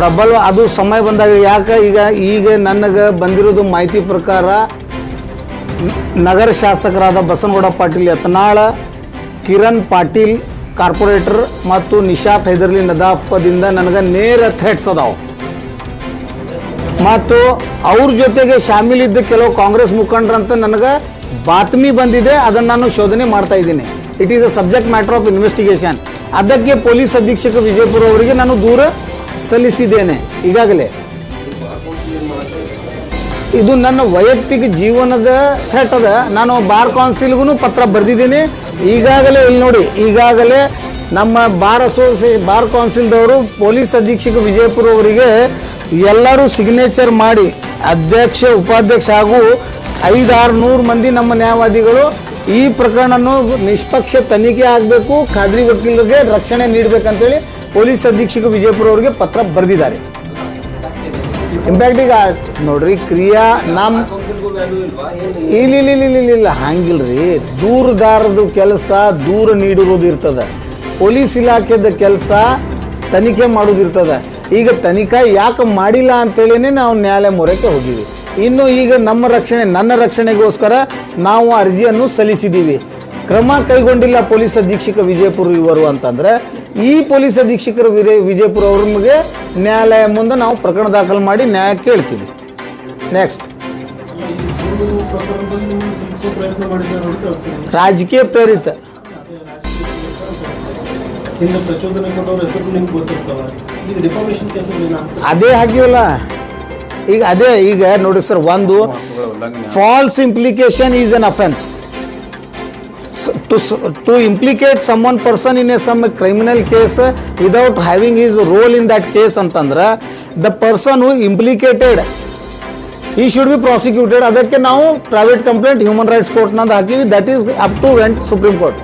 ಪ್ರಬಲ, ಅದು ಸಮಯ ಬಂದಾಗ ಯಾಕೆ ಈಗ ಈಗ ನನಗೆ ಬಂದಿರೋದು ಮಾಹಿತಿ ಪ್ರಕಾರ ನಗರ ಶಾಸಕರಾದ ಬಸನಗೌಡ ಪಾಟೀಲ್, ಯತ್ನಾಳ, ಕಿರಣ್ ಪಾಟೀಲ್ ಕಾರ್ಪೊರೇಟರ್ ಮತ್ತು ನಿಶಾತ್ ಹೈದರ್ಲಿ ನದಾಫದಿಂದ ನನಗೆ ನೇರ ಥ್ರೆಟ್ಸ್ ಅದಾವೆ. ಮತ್ತು ಅವ್ರ ಜೊತೆಗೆ ಶಾಮೀಲಿದ್ದ ಕೆಲವು ಕಾಂಗ್ರೆಸ್ ಮುಖಂಡರಂತ ನನಗೆ ಬಾತ್ಮಿ ಬಂದಿದೆ, ಅದನ್ನು ನಾನು ಶೋಧನೆ ಮಾಡ್ತಾ ಇದ್ದೀನಿ. It is a subject matter of investigation ಅದಕ್ಕೆ ಪೊಲೀಸ್ ಅಧೀಕ್ಷಕ ವಿಜಯಪುರ ಅವರಿಗೆ ನಾನು ದೂರ ಸಲ್ಲಿಸಿದ್ದೇನೆ. ಈಗಾಗಲೇ. ಇದು ನನ್ನ ವೈಯಕ್ತಿಕ ಜೀವನದ ಥ್ರೆಟ್ ಅದ. ನಾನು ಬಾರ್ ಕೌನ್ಸಿಲ್ಗೂ ಪತ್ರ ಬರೆದಿದ್ದೀನಿ. ಈಗಾಗಲೇ ಇಲ್ಲಿ ನೋಡಿ, ಈಗಾಗಲೇ ನಮ್ಮ ಬಾರ್ ಅಸೋಸಿಯೇ ಬಾರ್ ಕೌನ್ಸಿಲ್ದವರು, ಪೊಲೀಸ್ ಅಧೀಕ್ಷಕ ವಿಜಯಪುರ ಅವರಿಗೆ ಎಲ್ಲರೂ ಸಿಗ್ನೇಚರ್ ಮಾಡಿ, ಅಧ್ಯಕ್ಷ, ಉಪಾಧ್ಯಕ್ಷ ಹಾಗೂ ಐದಾರು ನೂರು ಮಂದಿ ನಮ್ಮ ನ್ಯಾಯವಾದಿಗಳು ಈ ಪ್ರಕರಣವನ್ನು ನಿಷ್ಪಕ್ಷ ತನಿಖೆ ಆಗಬೇಕು, ಖಾದ್ರಿ ವಕೀಲರಿಗೆ ರಕ್ಷಣೆ ನೀಡಬೇಕಂತೇಳಿ ಪೊಲೀಸ್ ಅಧೀಕ್ಷಕ ವಿಜಯಪುರ ಅವರಿಗೆ ಪತ್ರ ಬರೆದಿದ್ದಾರೆ. ಇಂಪ್ಯಾಕ್ಟ್ ಈಗ ನೋಡ್ರಿ, ಕ್ರಿಯಾ ನಮ್ಮ ಇಲ್ಲ ಇಲ್ಲ ಇಲ್ಲ ಇಲ್ಲ ಹಂಗಿಲ್ರಿ. ದೂರದಾರದು ಕೆಲಸ, ದೂರ ನೀಡಿರೋದು ಇರ್ತದ. ಪೊಲೀಸ್ ಇಲಾಖೆದ ಕೆಲಸ, ತನಿಖೆ ಮಾಡೋದು ಇರ್ತದೆ. ಈಗ ತನಿಖಾ ಯಾಕೆ ಮಾಡಿಲ್ಲ ಅಂತೇಳಿನೇ ನಾವು ನ್ಯಾಯಾಲಯ ಮೊರೆಕ್ಕೆ ಹೋಗಿವಿ. ಇನ್ನು ಈಗ ನಮ್ಮ ರಕ್ಷಣೆ, ನನ್ನ ರಕ್ಷಣೆಗೋಸ್ಕರ ನಾವು ಅರ್ಜಿಯನ್ನು ಸಲ್ಲಿಸಿದ್ದೀವಿ ಕ್ರಮ ಕೈಗೊಂಡಿಲ್ಲ ಪೊಲೀಸ್ ಅಧೀಕ್ಷಕ ವಿಜಯಪುರ ಇವರು ಅಂತಂದ್ರೆ ಈ ಪೊಲೀಸ್ ಅಧೀಕ್ಷಕರು ವಿರೇ ವಿಜಯಪುರ ಅವ್ರಿಗೆ ನ್ಯಾಯಾಲಯ ಮುಂದೆ ನಾವು ಪ್ರಕರಣ ದಾಖಲು ಮಾಡಿ ನ್ಯಾಯ ಕೇಳ್ತೀವಿ. ನೆಕ್ಸ್ಟ್ ರಾಜಕೀಯ ಪ್ರೇರಿತ. ಅದೇ ಹಾಕಿವಲ್ಲ ಈಗ ಅದೇ ಈಗ ನೋಡಿ ಸರ್ ಒಂದು false implication is an offence to to implicate someone person person in a some case case without having his role in case case ಅಂತಂದ್ರೆ the person who implicated he should be prosecuted ಅದಕ್ಕೆ ನಾವು private complaint human rights ಕೋರ್ಟ್ನಂದು ಹಾಕಿವಿ that is up to went supreme court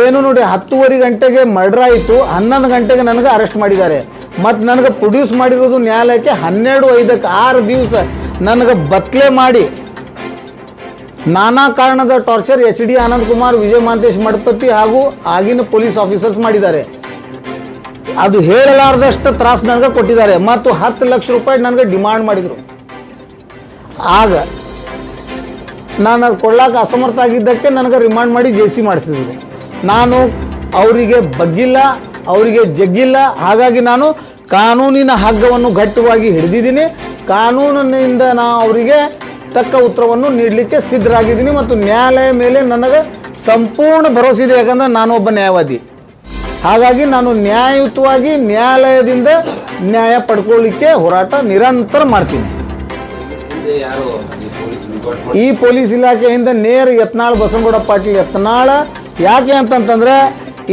ಏನು ನೋಡಿ ಹತ್ತುವರೆ ಗಂಟೆಗೆ murder ಆಯಿತು. ಹನ್ನೊಂದು ಗಂಟೆಗೆ ನನಗೆ ಅರೆಸ್ಟ್ ಮಾಡಿದ್ದಾರೆ. ಮತ್ತು ನನಗೆ ಪ್ರೊಡ್ಯೂಸ್ ಮಾಡಿರೋದು ನ್ಯಾಯಾಲಯಕ್ಕೆ ಹನ್ನೆರಡು ಐದಕ್ಕೆ ಆರು ದಿವಸ ನನಗೆ ಬತ್ಲೆ ಮಾಡಿ ನಾನಾ ಕಾರಣದ torture H D Anand Kumar, Vijaya Mahantesh Madapati ಹಾಗೂ ಆಗಿನ ಪೊಲೀಸ್ ಆಫೀಸರ್ಸ್ ಮಾಡಿದ್ದಾರೆ. ಅದು ಹೇಳಲಾರದಷ್ಟು ತ್ರಾಸು ನನಗೆ ಕೊಟ್ಟಿದ್ದಾರೆ. ಮತ್ತು ಹತ್ತು ಲಕ್ಷ ರೂಪಾಯಿ ನನಗೆ ಡಿಮಾಂಡ್ ಮಾಡಿದರು. ಆಗ ನಾನು ಅದು ಕೊಡ್ಲಾಕ ಅಸಮರ್ಥ ಆಗಿದ್ದಕ್ಕೆ ನನಗೆ ರಿಮಾಂಡ್ ಮಾಡಿ ಜೆ ಸಿ ಮಾಡಿಸಿದ್ರು. ನಾನು ಅವರಿಗೆ ಬಗ್ಗಿಲ್ಲ, ಅವರಿಗೆ ಜಗ್ಗಿಲ್ಲ. ಹಾಗಾಗಿ ನಾನು ಕಾನೂನಿನ ಹಗ್ಗವನ್ನು ಗಟ್ಟಿಯಾಗಿ ಹಿಡಿದಿದ್ದೀನಿ. ಕಾನೂನಿನಿಂದ ನಾ ಅವರಿಗೆ ತಕ್ಕ ಉತ್ತರವನ್ನು ನೀಡಲಿಕ್ಕೆ ಸಿದ್ಧರಾಗಿದ್ದೀನಿ ಮತ್ತು ನ್ಯಾಯಾಲಯ ಮೇಲೆ ನನಗೆ ಸಂಪೂರ್ಣ ಭರವಸೆ ಇದೆ ಯಾಕಂದರೆ ನಾನು ಒಬ್ಬ ನ್ಯಾಯವಾದಿ. ಹಾಗಾಗಿ ನಾನು ನ್ಯಾಯಯುತವಾಗಿ ನ್ಯಾಯಾಲಯದಿಂದ ನ್ಯಾಯ ಪಡ್ಕೊಳ್ಳಿಕ್ಕೆ ಹೋರಾಟ ನಿರಂತರ ಮಾಡ್ತೀನಿ. ಈ ಪೊಲೀಸ್ ಇಲಾಖೆಯಿಂದ ನೇರ ಯತ್ನಾಳ್ ಬಸವನಗೌಡ ಪಾಟೀಲ್ ಯತ್ನಾಳ ಯಾಕೆ ಅಂತಂತಂದ್ರೆ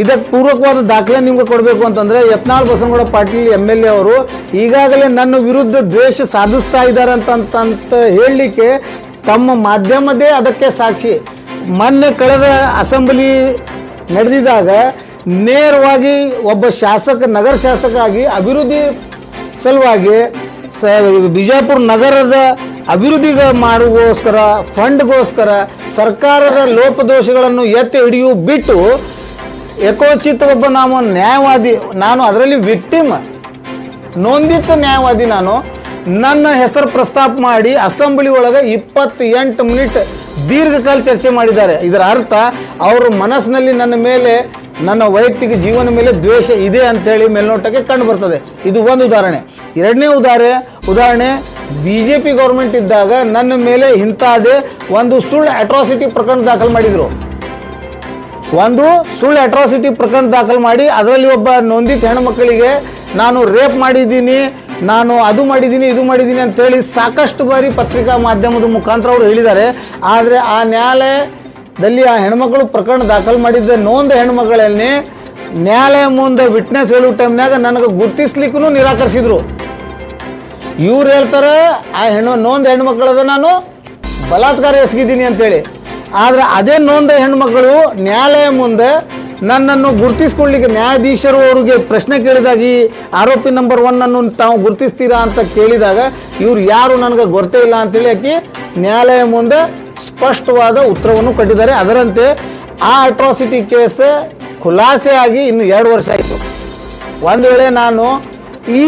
ಇದಕ್ಕೆ ಪೂರ್ವಕವಾದ ದಾಖಲೆ ನಿಮ್ಗೆ ಕೊಡಬೇಕು ಅಂತಂದ್ರೆ Yatnal Basavanagouda Patil M L A ಅವರು ಈಗಾಗಲೇ ನನ್ನ ವಿರುದ್ಧ ದ್ವೇಷ ಸಾಧಿಸ್ತಾ ಇದ್ದಾರೆ ಅಂತಂತ ಹೇಳಲಿಕ್ಕೆ ತಮ್ಮ ಮಾಧ್ಯಮದೇ ಅದಕ್ಕೆ ಸಾಕ್ಷಿ. ಮೊನ್ನೆ ಕಳೆದ ಅಸೆಂಬ್ಲಿ ನಡೆದಿದಾಗ ನೇರವಾಗಿ ಒಬ್ಬ ಶಾಸಕ, ನಗರ ಶಾಸಕ ಆಗಿ ಅಭಿವೃದ್ಧಿ ಸಲುವಾಗಿ ಸ ಬಿಜಾಪುರ ನಗರದ ಅಭಿವೃದ್ಧಿಗೆ ಮಾಡುವಗೋಸ್ಕರ ಫಂಡ್ಗೋಸ್ಕರ ಸರ್ಕಾರದ ಲೋಪದೋಷಗಳನ್ನು ಎತ್ತಿ ಹಿಡಿಯು ಬಿಟ್ಟು ಯಥೋಚಿತ ಒಬ್ಬ ನಾವು ನ್ಯಾಯವಾದಿ, ನಾನು ಅದರಲ್ಲಿ ವಿಕ್ಟಿಮ್. ನೋಂದಿತ ನ್ಯಾಯವಾದಿ ನಾನು. ನನ್ನ ಹೆಸರು ಪ್ರಸ್ತಾಪ ಮಾಡಿ ಅಸೆಂಬ್ಲಿ ಒಳಗೆ ಇಪ್ಪತ್ತೆಂಟು ಮಿನಿಟ್ ದೀರ್ಘಕಾಲ ಚರ್ಚೆ ಮಾಡಿದ್ದಾರೆ. ಇದರ ಅರ್ಥ, ಅವ್ರ ಮನಸ್ಸಿನಲ್ಲಿ ನನ್ನ ಮೇಲೆ, ನನ್ನ ವೈಯಕ್ತಿಕ ಜೀವನ ಮೇಲೆ ದ್ವೇಷ ಇದೆ ಅಂತೇಳಿ ಮೇಲ್ನೋಟಕ್ಕೆ ಕಂಡು ಬರ್ತದೆ. ಇದು ಒಂದು ಉದಾಹರಣೆ. ಎರಡನೇ ಉದಾಹರಣೆ ಉದಾಹರಣೆ ಬಿ ಜೆ ಪಿ ಗೌರ್ಮೆಂಟ್ ಇದ್ದಾಗ ನನ್ನ ಮೇಲೆ ಇಂಥದೇ ಒಂದು ಸುಳ್ಳು ಅಟ್ರಾಸಿಟಿ ಪ್ರಕರಣ ದಾಖಲು ಮಾಡಿದರು. ಒಂದು ಸುಳ್ಳು ಅಟ್ರಾಸಿಟಿ ಪ್ರಕರಣ ದಾಖಲು ಮಾಡಿ, ಅದರಲ್ಲಿ ಒಬ್ಬ ನೊಂದಿತ ಹೆಣ್ಮಕ್ಕಳಿಗೆ ನಾನು ರೇಪ್ ಮಾಡಿದ್ದೀನಿ, ನಾನು ಅದು ಮಾಡಿದ್ದೀನಿ, ಇದು ಮಾಡಿದ್ದೀನಿ ಅಂತೇಳಿ ಸಾಕಷ್ಟು ಬಾರಿ ಪತ್ರಿಕಾ ಮಾಧ್ಯಮದ ಮುಖಾಂತರ ಅವರು ಹೇಳಿದ್ದಾರೆ. ಆದರೆ ಆ ನ್ಯಾಯಾಲಯದಲ್ಲಿ ಆ ಹೆಣ್ಮಕ್ಳು ಪ್ರಕರಣ ದಾಖಲು ಮಾಡಿದ್ದ ನೊಂದ ಹೆಣ್ಮಗಳಲ್ಲಿ ನ್ಯಾಯಾಲಯ ಮುಂದೆ ವಿಟ್ನೆಸ್ ಹೇಳೋ ಟೈಮ್ನಾಗ ನನಗೆ ಗುರ್ತಿಸ್ಲಿಕ್ಕೂ ನಿರಾಕರಿಸಿದ್ರು. ಇವ್ರು ಹೇಳ್ತಾರೆ, ಆ ಹೆಣ್ಣು, ನೊಂದ ಹೆಣ್ಮಕ್ಳದ ನಾನು ಬಲಾತ್ಕಾರ ಎಸಗಿದ್ದೀನಿ ಅಂತೇಳಿ ಆದರೆ ಅದೇ ನೋಂದ ಹೆಣ್ಮಕ್ಳು ನ್ಯಾಯಾಲಯ ಮುಂದೆ ನನ್ನನ್ನು ಗುರುತಿಸ್ಕೊಳ್ಳಿಕ್ಕೆ ನ್ಯಾಯಾಧೀಶರು ಅವರಿಗೆ ಪ್ರಶ್ನೆ ಕೇಳಿದಾಗ ಈ ಆರೋಪಿ ನಂಬರ್ ಒನ್ ಅನ್ನು ತಾವು ಗುರುತಿಸ್ತೀರಾ ಅಂತ ಕೇಳಿದಾಗ ಇವ್ರು ಯಾರು ನನಗೆ ಗೊತ್ತೇ ಇಲ್ಲ ಅಂತೇಳಿ ಆಕಿ ನ್ಯಾಯಾಲಯ ಮುಂದೆ ಸ್ಪಷ್ಟವಾದ ಉತ್ತರವನ್ನು ಕೊಟ್ಟಿದ್ದಾರೆ. ಅದರಂತೆ ಆ ಅಟ್ರಾಸಿಟಿ ಕೇಸ್ ಖುಲಾಸೆ ಆಗಿ ಇನ್ನು ಎರಡು ವರ್ಷ ಆಯಿತು. ಒಂದು ವೇಳೆ ನಾನು ಈ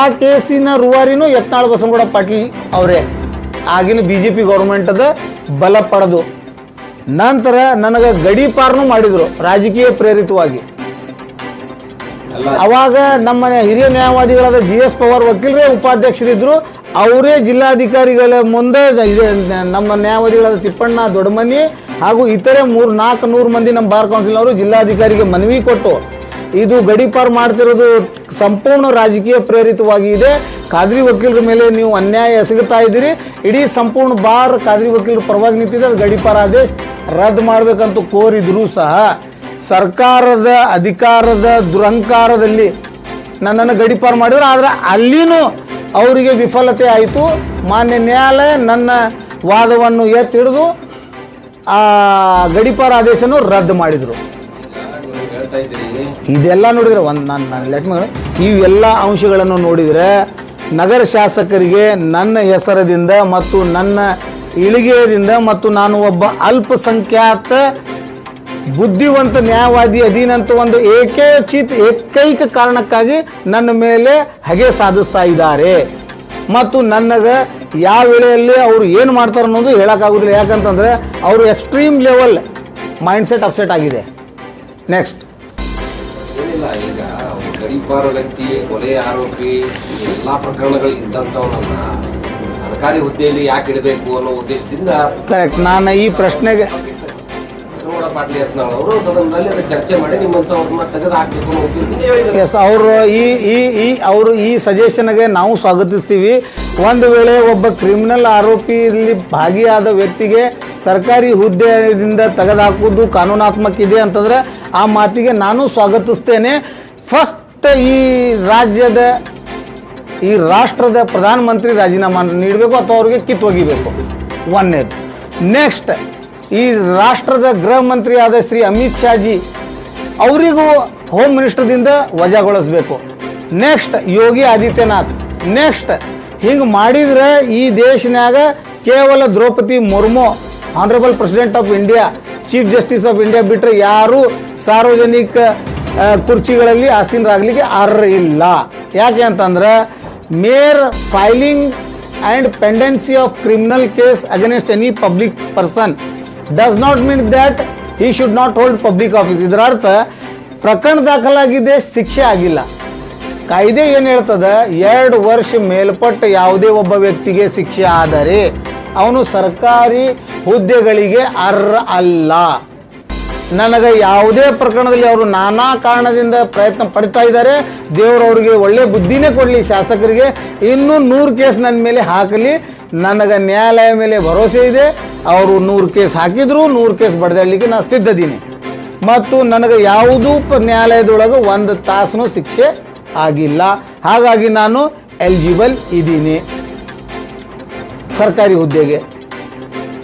ಆ ಕೇಸಿನ ರೂವಾರಿನೂ ಯತ್ನಾಳ್ ಬಸವನಗೌಡ ಪಾಟೀಲ್ ಅವರೇ. ಆಗಿನ ಬಿ ಜೆ ಪಿ ಗೌರ್ಮೆಂಟದ ಬಲ ಪಡೆದು. ನಂತರ ನನಗೆ ಗಡೀಪಾರನು ಮಾಡಿದರು, ರಾಜಕೀಯ ಪ್ರೇರಿತವಾಗಿ. ಅವಾಗ ನಮ್ಮ ಹಿರಿಯ ನ್ಯಾಯವಾದಿಗಳಾದ ಜಿ ಎಸ್ ಪವಾರ್ ವಕೀಲರೇ ಉಪಾಧ್ಯಕ್ಷರಿದ್ರು, ಅವರೇ ಜಿಲ್ಲಾಧಿಕಾರಿಗಳ ಮುಂದೆ ನಮ್ಮ ನ್ಯಾಯವಾದಿಗಳಾದ ತಿಪ್ಪಣ್ಣ ದೊಡ್ಡಮನಿ ಹಾಗೂ ಇತರೆ ಮೂರು ನಾಲ್ಕು ನೂರು ಮಂದಿ ನಮ್ಮ ಬಾರ್ ಕೌನ್ಸಿಲ್ನವರು ಜಿಲ್ಲಾಧಿಕಾರಿಗೆ ಮನವಿ ಕೊಟ್ಟು ಇದು ಗಡೀಪಾರು ಮಾಡ್ತಿರೋದು ಸಂಪೂರ್ಣ ರಾಜಕೀಯ ಪ್ರೇರಿತವಾಗಿದೆ ಖಾದ್ರಿ ವಕೀಲರ ಮೇಲೆ ನೀವು ಅನ್ಯಾಯ ಎಸಗುತ್ತಾ ಇದ್ದೀರಿ. ಇಡೀ ಸಂಪೂರ್ಣ ಬಾರ್ ಖಾದ್ರಿ ವಕೀಲರ ಪರವಾಗಿ ನಿಂತಿದೆ. ಅದು ಗಡೀಪಾರ ಆದೇಶ ರದ್ದು ಮಾಡಬೇಕಂತ ಕೋರಿದ್ರು ಸಹ ಸರ್ಕಾರದ ಅಧಿಕಾರದ ದುರಂಕಾರದಲ್ಲಿ ನನ್ನನ್ನು ಗಡೀಪಾರು ಮಾಡಿದ್ರು. ಆದರೆ ಅಲ್ಲಿನೂ ಅವರಿಗೆ ವಿಫಲತೆ ಆಯಿತು. ಮಾನ್ಯ ನ್ಯಾಯಾಲಯ ನನ್ನ ವಾದವನ್ನು ಎತ್ತಿಡಿದು ಆ ಗಡಿಪಾರ ಆದೇಶನೂ ರದ್ದು ಮಾಡಿದರು. ಇದೆಲ್ಲ ನೋಡಿದ್ರೆ ಒಂದು ನಾನು ನಾನು ಲೆಟ್ ಇವೆಲ್ಲ ಅಂಶಗಳನ್ನು ನೋಡಿದರೆ ನಗರ ಶಾಸಕರಿಗೆ ನನ್ನ ಹೆಸರದಿಂದ ಮತ್ತು ನನ್ನ ಇಳಿಗೆಯದಿಂದ ಮತ್ತು ನಾನು ಒಬ್ಬ ಅಲ್ಪಸಂಖ್ಯಾತ, ಬುದ್ಧಿವಂತ, ನ್ಯಾಯವಾದಿ, ಅಧೀನಂತ ಒಂದು ಏಕೇಚಿತ್, ಏಕೈಕ ಕಾರಣಕ್ಕಾಗಿ ನನ್ನ ಮೇಲೆ ಹಗೆ ಸಾಧಿಸ್ತಾ ಇದ್ದಾರೆ. ಮತ್ತು ನನಗೆ ಯಾವ ವೇಳೆಯಲ್ಲಿ ಅವರು ಏನು ಮಾಡ್ತಾರೆ ಅನ್ನೋದು ಹೇಳೋಕ್ಕಾಗೋದಿಲ್ಲ. ಯಾಕಂತಂದರೆ ಅವರು ಎಕ್ಸ್ಟ್ರೀಮ್ ಲೆವೆಲ್ ಮೈಂಡ್ಸೆಟ್ ಅಪ್ಸೆಟ್ ಆಗಿದೆ. ನೆಕ್ಸ್ಟ್ ಈಗ ಗಡಿಪಾರ ವ್ಯಕ್ತಿ ಕೊಲೆ ಆರೋಪಿ, ಎಲ್ಲಾ ಪ್ರಕರಣಗಳು ಇದ್ದಂಥವನ್ನ ಸರ್ಕಾರಿ ಹುದ್ದೆಯಲ್ಲಿ ಯಾಕೆ ಇಡಬೇಕು ಅನ್ನೋ ಉದ್ದೇಶದಿಂದ ಕರೆಕ್ಟ್ ನಾನು ಈ ಪ್ರಶ್ನೆಗೆ ಯತ್ನಾಳ್ ಅವರು ಸದನದಲ್ಲಿ ಚರ್ಚೆ ಮಾಡಿ ತೆಗೆದು ಅವರು ಈ ಈ ಈ, ಅವರು ಈ ಸಜೆಷನ್ಗೆ ನಾವು ಸ್ವಾಗತಿಸ್ತೀವಿ. ಒಂದು ವೇಳೆ ಒಬ್ಬ ಕ್ರಿಮಿನಲ್ ಆರೋಪಿಯಲ್ಲಿ ಭಾಗಿಯಾದ ವ್ಯಕ್ತಿಗೆ ಸರ್ಕಾರಿ ಹುದ್ದೆಯಿಂದ ತೆಗೆದುಹಾಕುವುದು ಕಾನೂನಾತ್ಮಕ ಇದೆ ಅಂತಂದ್ರೆ ಆ ಮಾತಿಗೆ ನಾನು ಸ್ವಾಗತಿಸ್ತೇನೆ. ಫಸ್ಟ್ ಈ ರಾಜ್ಯದ, ಈ ರಾಷ್ಟ್ರದ ಪ್ರಧಾನಮಂತ್ರಿ ರಾಜೀನಾಮೆ ನೀಡಬೇಕು ಅಥವಾ ಅವ್ರಿಗೆ ಕಿತ್ತು ಒಗಿಬೇಕು ನೆಕ್ಸ್ಟ್ ಈ ರಾಷ್ಟ್ರದ ಗೃಹ ಮಂತ್ರಿ ಆದ ಶ್ರೀ ಅಮಿತ್ ಶಾಜಿ ಅವರಿಗೂ ಹೋಮ್ ಮಿನಿಸ್ಟರ್ದಿಂದ ವಜಾಗೊಳಿಸ್ಬೇಕು. ನೆಕ್ಸ್ಟ್ ಯೋಗಿ ಆದಿತ್ಯನಾಥ್. ನೆಕ್ಸ್ಟ್ ಹಿಂಗೆ ಮಾಡಿದ್ರೆ ಈ ದೇಶನಾಗ ಕೇವಲ Draupadi Murmu honourable president of India chief justice of India ಬಿಟ್ಟರೆ ಯಾರೂ ಸಾರ್ವಜನಿಕ ಕುರ್ಚಿಗಳಲ್ಲಿ ಆಸೀನರಾಗಲಿಕ್ಕೆ ಅರ್ಹ ಇಲ್ಲ. ಯಾಕೆ ಅಂತಂದ್ರೆ mere filing and pendency of criminal case against any public person does not mean that he should not hold public office ಇದರ ಅರ್ಥ ಪ್ರಕರಣ ದಾಖಲಾಗಿದೆ, ಶಿಕ್ಷೆ ಆಗಿಲ್ಲ. ಕಾಯ್ದೆ ಏನು ಹೇಳ್ತದೆ? ಎರಡು ವರ್ಷ ಮೇಲ್ಪಟ್ಟ ಯಾವುದೇ ಒಬ್ಬ ವ್ಯಕ್ತಿಗೆ ಶಿಕ್ಷೆ ಆದರೆ, ಅವನು ಸರ್ಕಾರಿ ಹುದ್ದೆಗಳಿಗೆ ಅರ್ಹ ಅಲ್ಲ. ನನಗೆ ಯಾವುದೇ ಪ್ರಕರಣದಲ್ಲಿ ಅವರು ನಾನಾ ಕಾರಣದಿಂದ ಪ್ರಯತ್ನ ಪಡ್ತಾ ಇದ್ದಾರೆ. ದೇವರು ಅವರಿಗೆ ಒಳ್ಳೆ ಬುದ್ಧಿನೇ ಕೊಡಲಿ ಶಾಸಕರಿಗೆ. ಇನ್ನೂ ನೂರು ಕೇಸ್ ನನ್ನ ಮೇಲೆ ಹಾಕಲಿ. ನನಗೆ ನ್ಯಾಯಾಲಯ ಮೇಲೆ ಭರವಸೆ ಇದೆ. ಅವರು ನೂರು ಕೇಸ್ ಹಾಕಿದ್ರು, ನೂರು ಕೇಸ್ ಬಡ್ದಾಡಲಿಕ್ಕೆ ನಾನು ಸಿದ್ಧದೀನಿ. ಮತ್ತು ನನಗೆ ಯಾವುದೂ ನ್ಯಾಯಾಲಯದೊಳಗೆ ಒಂದು ತಾಸು ಶಿಕ್ಷೆ ಆಗಿಲ್ಲ. ಹಾಗಾಗಿ ನಾನು ಎಲಿಜಿಬಲ್ ಇದ್ದೀನಿ ಸರ್ಕಾರಿ ಹುದ್ದೆಗೆ.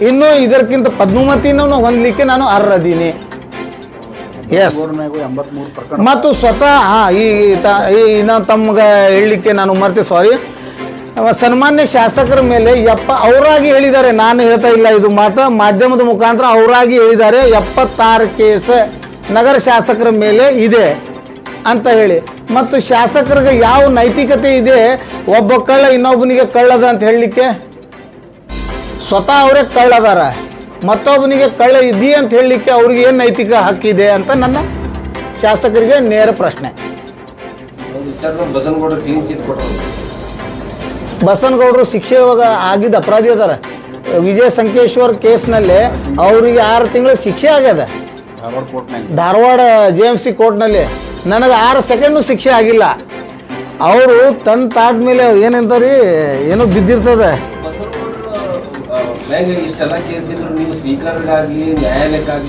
ಇನ್ನು ಇದಕ್ಕಿಂತ ಪದ್ಮಾವತಿನೂ ಹೊಂದಲಿಕ್ಕೆ ನಾನು ಅರ್ಹದೀನಿ. ಎಸ್ ಮತ್ತು ಸ್ವತಃ ಈ ತ- ಈ ನಾನು ತಮ್ಗೆ ಹೇಳಲಿಕ್ಕೆ ನಾನು ಮರ್ತೆ ಸಾರಿ ಸನ್ಮಾನ್ಯ ಶಾಸಕರ ಮೇಲೆ ಎಪ್ಪ, ಅವರಾಗಿ ಹೇಳಿದ್ದಾರೆ. ನಾನು ಹೇಳ್ತಾ ಇಲ್ಲ ಇದು ಮಾತು ಮಾಧ್ಯಮದ ಮುಖಾಂತರ ಅವರಾಗಿ ಹೇಳಿದ್ದಾರೆ. ಎಪ್ಪತ್ತಾರು ಕೇಸ್ ನಗರ ಶಾಸಕರ ಮೇಲೆ ಇದೆ ಅಂತ ಹೇಳಿ. ಮತ್ತು ಶಾಸಕರಿಗೆ ಯಾವ ನೈತಿಕತೆ ಇದೆ, ಒಬ್ಬ ಕಳ್ಳ ಇನ್ನೊಬ್ಬನಿಗೆ ಕಳ್ಳದ ಅಂತ ಹೇಳಲಿಕ್ಕೆ? ಸ್ವತಃ ಅವರೇ ಕಳ್ಳದಾರ. ಮತ್ತೊಬ್ಬನಿಗೆ ಕಳ್ಳ ಇದೀ ಅಂತ ಹೇಳಲಿಕ್ಕೆ ಅವ್ರಿಗೆ ಏನು ನೈತಿಕ ಹಕ್ಕಿದೆ ಅಂತ ನನ್ನ ಶಾಸಕರಿಗೆ ನೇರ ಪ್ರಶ್ನೆ. ಬಸನಗೌಡರು ಶಿಕ್ಷೆ ಆಗಿದ್ದ ಅಪರಾಧಿ ಅದಾರ. ವಿಜಯ ಸಂಕೇಶ್ವರ್ ಕೇಸ್ನಲ್ಲಿ ಅವರಿಗೆ ಆರು ತಿಂಗಳ ಶಿಕ್ಷೆ ಆಗ್ಯದ. ಧಾರವಾಡ ಜೆ ಎಂ ಸಿ ಕೋರ್ಟ್ನಲ್ಲಿ ನನಗೆ ಆರು ಸೆಕೆಂಡು ಶಿಕ್ಷೆ ಆಗಿಲ್ಲ. ಅವರು ತನ್ನ ತಾಟ್ ಮೇಲೆ ಏನಂತಾರೀ ಏನೋ ಬಿದ್ದಿರ್ತದೆ. ಬಸವನಗೌಡರು ಮ್ಯಾಗ ಇಷ್ಟೆಲ್ಲ ಕೇಸ್ ಇದ್ರು ನೀವು ಸ್ಪೀಕರ್ಗಾಗ್ಲಿ ನ್ಯಾಯಾಲಯಕ್ಕಾಗ್ಲಿ